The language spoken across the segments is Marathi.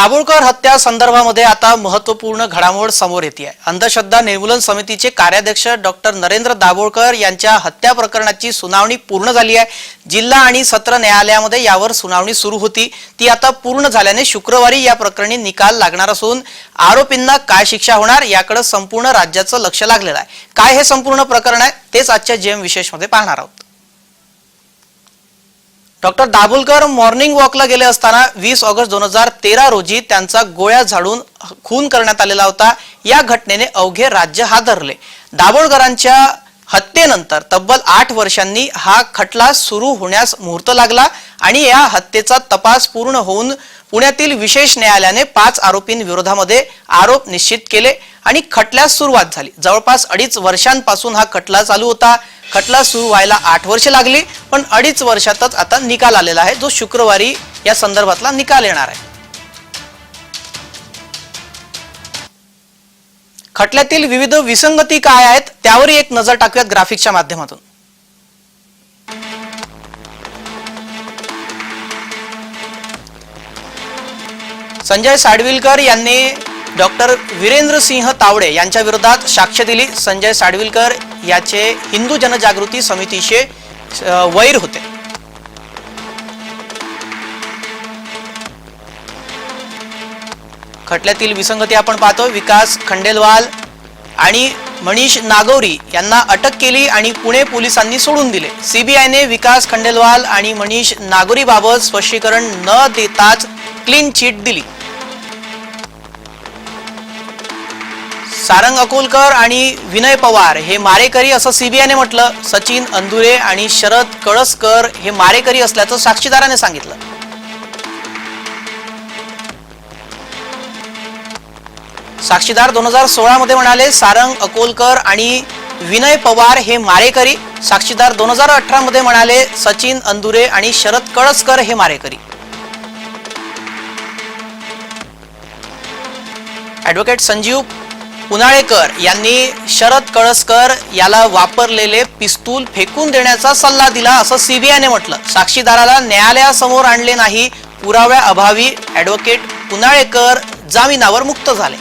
दाभोळकर हत्या संदर्भामध्ये आता महत्त्वपूर्ण घडामोड समोर येते आहे अंधश्रद्धा निर्मूलन समितीचे कार्याध्यक्ष डॉक्टर नरेंद्र दाभोळकर यांच्या हत्या प्रकरणाची सुनावणी पूर्ण झाली आहे. जिल्हा आणि सत्र न्यायालयामध्ये यावर सुनावणी सुरू होती. ती आता पूर्ण झाल्याने शुक्रवारी या प्रकरणी निकाल लागणार असून आरोपींना काय शिक्षा होणार याकडे संपूर्ण राज्याचं लक्ष लागलेलं आहे. काय हे संपूर्ण प्रकरण आहे तेच आजच्या जेम विशेषमध्ये पाहणार आहोत. डॉक्टर दाभोलकर मॉर्निंग वॉकला गेले असताना वीस ऑगस्ट दोन हजार तेरा रोजी त्यांचा गोळ्या झाडून खून करण्यात आलेला होता. या घटनेने अवघे राज्य हादरले. दाभोळकरांच्या हत्येनंतर तब्बल आठ वर्षांनी हा खटला सुरू होण्यास मुहूर्त लागला आणि या हत्येचा तपास पूर्ण होऊन पुण्यातील विशेष न्यायालयाने पाच आरोपींविरोधामध्ये आरोप निश्चित केले आणि खटल्यास सुरुवात झाली. जवळपास अडीच वर्षांपासून हा खटला चालू होता. खटला सुरू व्हायला आठ वर्ष लागली पण अडीच वर्षातच आता निकाल आलेला आहे जो शुक्रवारी या संदर्भातला निकाल येणार आहे. खटल्यातील विविध विसंगती काय आहेत त्यावरही एक नजर टाकूयात ग्राफिक्सच्या माध्यमातून. संजय साडविलकर यांनी डॉक्टर वीरेंद्र सिंह तावडे यांच्या विरोधात साक्ष दिली. संजय साडविलकर याचे हिंदू जनजागृती समितीचे वैर होते. खटल्यातील विसंगती आपण पाहतो. विकास खंडेलवाल आणि मनीष नागौरी यांना अटक केली आणि पुणे पोलिसांनी सोडून दिले. सीबीआयने विकास खंडेलवाल आणि मनीष नागोरी बाबत स्पष्टीकरण न देताच क्लीन चिट दिली. सारंग अकोलकर आणि विनय पवार हे मारेकरी असं सीबीआयने म्हटलं. सचिन अंदुरे आणि शरद कळसकर हे मारेकरी असल्याचं साक्षीदाराने सांगितलं. साक्षीदार दोन हजार सोळा मध्ये म्हणाले सारंग अकोलकर आणि विनय पवार हे मारेकरी. साक्षीदार दोन हजार अठरा मध्ये म्हणाले सचिन अंदुरे आणि शरद कळसकर हे मारेकरी. ऍडव्होकेट संजीव पुनाळेकर यांनी शरद कळसकर याला वापरलेले पिस्तूल फेकून देण्याचा सल्ला दिला असं सीबीआयने म्हटलं. साक्षीदाराला न्यायालयासमोर आणले नाही पुराव्या अभावी ऍडव्होकेट पुनाळेकर जामिनावर मुक्त झाले.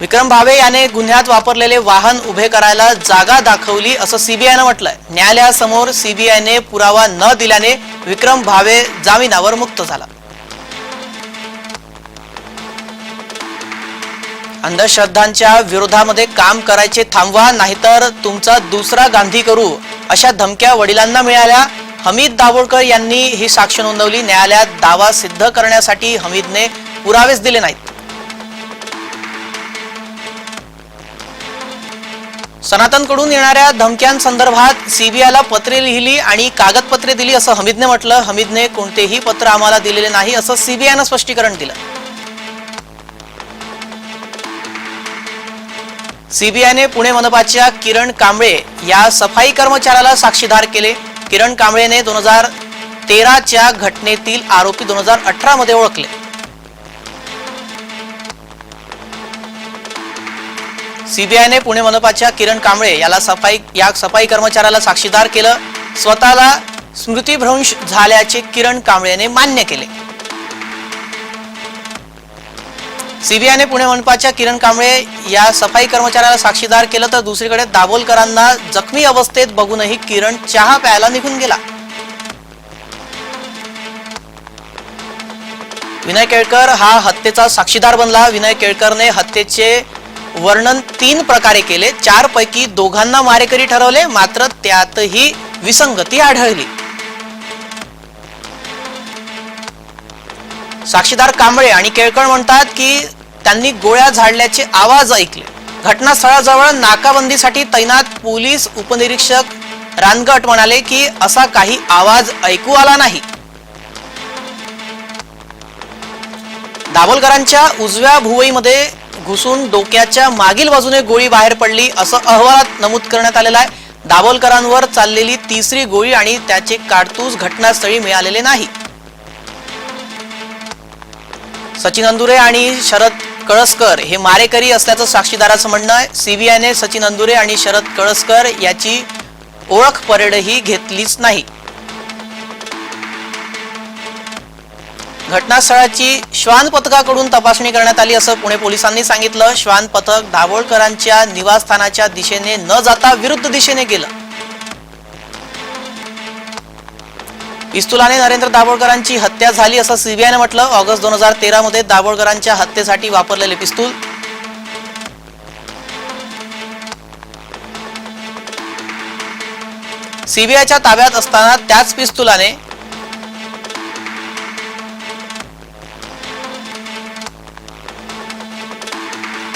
विक्रम भावे याने गुन्ह्यात वापरलेले वाहन उभे करायला जागा दाखवली असं सीबीआयनं म्हटलंय. न्यायालयासमोर सीबीआयने पुरावा न दिल्याने विक्रम भावे जामिनावर मुक्त झाला. अंधश्रद्धांच्या विरोधामध्ये काम करायचे थांबवा नाहीतर तुमचा दुसरा गांधी करू अशा धमक्या वडिलांना मिळाल्या. हमीद दाभोळकर यांनी ही साक्ष नोंदवली. न्यायालयात दावा सिद्ध करण्यासाठी हमीदने पुरावेच दिले नाहीत. सनातनकडून येणाऱ्या धमक्यांसंदर्भात सीबीआयला पत्रे लिहिली आणि कागदपत्रे दिली असं हमीदने म्हटलं. हमीदने कोणतेही पत्र आम्हाला दिलेले नाही असं सीबीआयनं स्पष्टीकरण दिलं. सीबीआयने पुणे मनपाच्या किरण कांबळे या सफाई कर्मचाऱ्याला साक्षीदार केले. किरण कांबळेने दोन हजार तेराच्या घटनेतील आरोपी दोन हजार अठरा मध्ये ओळखले. सीबीआयने पुणे मनपाच्या किरण कांबळे याला सफाई या सफाई कर्मचाऱ्याला साक्षीदार केलं. स्वतःला स्मृतीभ्रंश झाल्याचे किरण कांबळेने मान्य केले. सीबीआयने पुणे मनपाच्या किरण कांबळे या सफाई कर्मचाऱ्याला साक्षीदार केलं तर दुसरीकडे दाभोलकरांना जखमी अवस्थेत बघूनही किरण चहा प्यायला निघून गेला. विनय केळकर हा हत्येचा साक्षीदार बनला. विनय केळकरने हत्येचे वर्णन तीन प्रकारे केले. चार पैकी दोघांना मारेकरी ठरवले. मात्र त्यातही विसंगती आढळली. साक्षीदार कांबळे आणि केळकर म्हणतात की त्यांनी गोळ्या झाडल्याचे आवाज ऐकले. घटनास्थळाजवळ नाकाबंदीसाठी तैनात पोलीस उपनिरीक्षक रानगट म्हणाले की असा काही आवाज ऐकू आला नाही. दाभोलकरांच्या उजव्या भुवईमध्ये घुसून डोक्याच्या मागील बाजूने गोळी बाहेर पडली असं अहवालात नमूद करण्यात आलेलं आहे. दाभोलकरांवर चाललेली तिसरी गोळी आणि त्याचे काडतूस घटनास्थळी मिळालेले नाही. सचिन अंदुरे आणि शरद कळसकर हे मारेकरी असल्याचं साक्षीदाराचं म्हणणं आहे. सीबीआयने सचिन अंदुरे आणि शरद कळसकर याची ओळख परेडही घेतलीच नाही. घटनास्थळाची श्वान पथकाकडून तपासणी करण्यात आली असं पुणे पोलिसांनी सांगितलं. श्वान पथक दाभोळकरांच्या निवासस्थानाच्या दिशेने न जाता विरुद्ध दिशेने गेलं. पिस्तुलाने नरेंद्र दाभोळकरांची हत्या झाली असं सीबीआयने म्हटलं. ऑगस्ट दोन हजार तेरा मध्ये दाभोळकरांच्या हत्येसाठी वापरलेले पिस्तूल. सीबीआयच्या ताब्यात असताना त्याच पिस्तुलाने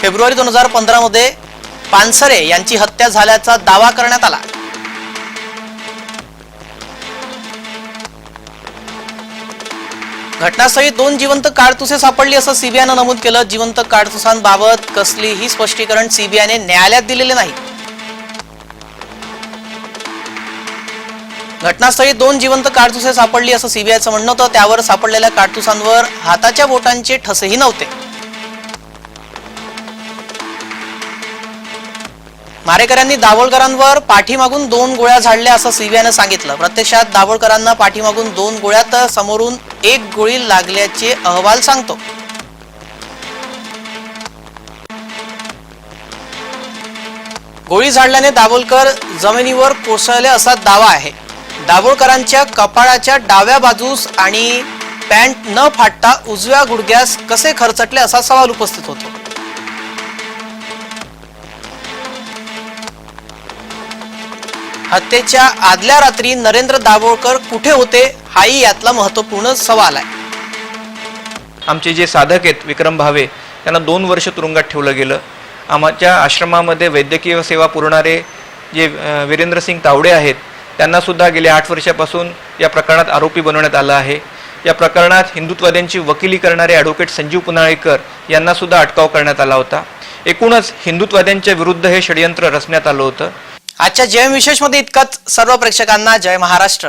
फेब्रुवारी दोन हजार पंधरामध्ये पानसरे यांची हत्या झाल्याचा दावा करण्यात आला. घटनास्थळी दोन जिवंत काडतुसे सापडली असं सीबीआयनं नमूद केलं. जिवंत काडतुसांबाबत कसलीही स्पष्टीकरण सीबीआयने न्यायालयात दिलेले नाही. घटनास्थळी दोन जिवंत काडतुसे सापडली असं सीबीआयचं म्हणणं होतं. त्यावर सापडलेल्या काडतुसांवर हाताच्या बोटांचे ठसेही नव्हते. मारेकऱ्यांनी दाभोळकरांवर पाठीमागून दोन गोळ्या झाडल्या असं सीबीआयनं सांगितलं. प्रत्यक्षात दाभोळकरांना पाठीमागून दोन गोळ्या तर समोरून एक गोळी लागल्याचे अहवाल सांगतो. गोळी झाडल्याने दाभोळकर जमिनीवर कोसळले असा दावा आहे. दाभोळकरांच्या कपाळाच्या डाव्या बाजूस आणि पॅन्ट न फाटता उजव्या गुडघ्यास कसे खरचटले असा सवाल उपस्थित होतो. हत्येच्या आदल्या रात्री नरेंद्र दाभोळकर कुठे होते हाही यातला महत्त्वपूर्ण सवाल आहे. आमचे जे साधक आहेत विक्रम भावे त्यांना दोन वर्ष तुरुंगात ठेवलं गेलं. आमच्या आश्रमामध्ये वैद्यकीय सेवा पुरवणारे जे वीरेंद्र सिंग तावडे आहेत त्यांनासुद्धा गेल्या आठ वर्षापासून या प्रकरणात आरोपी बनवण्यात आलं आहे. या प्रकरणात हिंदुत्वाद्यांची वकिली करणारे ॲडव्होकेट संजीव पुनाळेकर यांनासुद्धा अटकाव करण्यात आला होता. एकूणच हिंदुत्वाद्यांच्या विरुद्ध हे षडयंत्र रचण्यात आलं होतं. आजच्या जय विशेषमध्ये इतकंच. सर्व प्रेक्षकांना जय महाराष्ट्र.